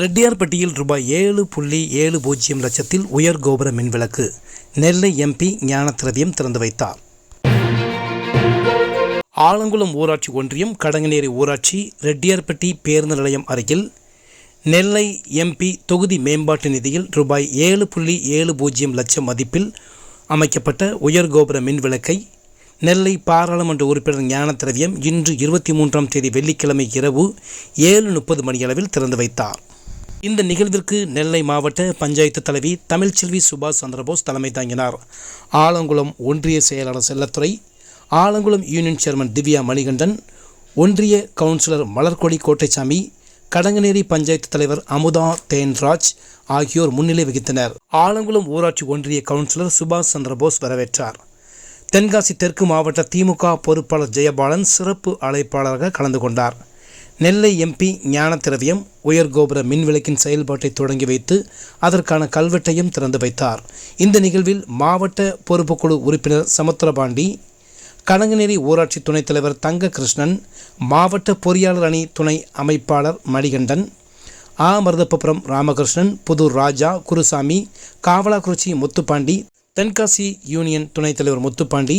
ரெட்டியார்பட்டியில் ரூபாய் ஏழு புள்ளி ஏழு பூஜ்ஜியம் லட்சத்தில் உயர் கோபுர மின்விளக்கு. நெல்லை எம்பி ஞானத்திரவியம் திறந்து வைத்தார். ஆலங்குளம் ஊராட்சி ஒன்றியம் கடங்கநேரி ஊராட்சி ரெட்டியார்பட்டி பேருந்து நிலையம் அருகில் நெல்லை எம்பி தொகுதி மேம்பாட்டு நிதியில் ரூபாய் ஏழு புள்ளி ஏழு பூஜ்ஜியம் லட்சம் மதிப்பில் அமைக்கப்பட்ட உயர் கோபுர மின்விளக்கை நெல்லை பாராளுமன்ற உறுப்பினர் ஞானத்திரவியம் இன்று இருபத்தி மூன்றாம் தேதி வெள்ளிக்கிழமை இரவு ஏழு முப்பது மணியளவில் திறந்து வைத்தார். இந்த நிகழ்விற்கு நெல்லை மாவட்ட பஞ்சாயத்து தலைவி தமிழ்ச்செல்வி சுபாஷ் சந்திரபோஸ் தலைமை தாங்கினார். ஆலங்குளம் ஒன்றிய செயலாளர் செல்லத்துறை ஆலங்குளம் யூனியன் சேர்மன் திவ்யா மணிகண்டன் ஒன்றிய கவுன்சிலர் மலர்கொடி கோட்டைசாமி கடங்கநேரி பஞ்சாயத்து தலைவர் அமுதா தேன்ராஜ் ஆகியோர் முன்னிலை வகித்தனர். ஆலங்குளம் ஊராட்சி ஒன்றிய கவுன்சிலர் சுபாஷ் சந்திரபோஸ் வரவேற்றார். தென்காசி தெற்கு மாவட்ட திமுக பொறுப்பாளர் ஜெயபாலன் சிறப்பு அழைப்பாளராக கலந்து கொண்டார். நெல்லை எம்பி ஞானத்திரவியம் உயர்கோபுர மின்விளக்கின் செயல்பாட்டை தொடங்கி வைத்து அதற்கான கல்வெட்டையும் திறந்து வைத்தார். இந்த நிகழ்வில் மாவட்ட பொறுப்புக்குழு உறுப்பினர் சமுத்திரபாண்டி கடங்கநேரி ஊராட்சி துணைத் தலைவர் தங்க கிருஷ்ணன் மாவட்ட பொறியாளர் அணி துணை அமைப்பாளர் மணிகண்டன் ஆ ராமகிருஷ்ணன் புதூர் ராஜா குருசாமி காவலாக்குறிச்சி முத்துப்பாண்டி தென்காசி யூனியன் துணைத் தலைவர் முத்துப்பாண்டி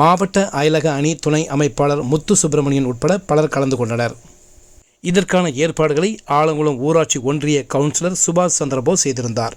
மாவட்ட அயலக அணி துணை அமைப்பாளர் முத்து சுப்பிரமணியன் உட்பட பலர் கலந்து கொண்டனர். இதற்கான ஏற்பாடுகளை ஆலங்குளம் ஊராட்சி ஒன்றிய கவுன்சிலர் சுபாஷ் சந்திரபோஸ் செய்திருந்தார்.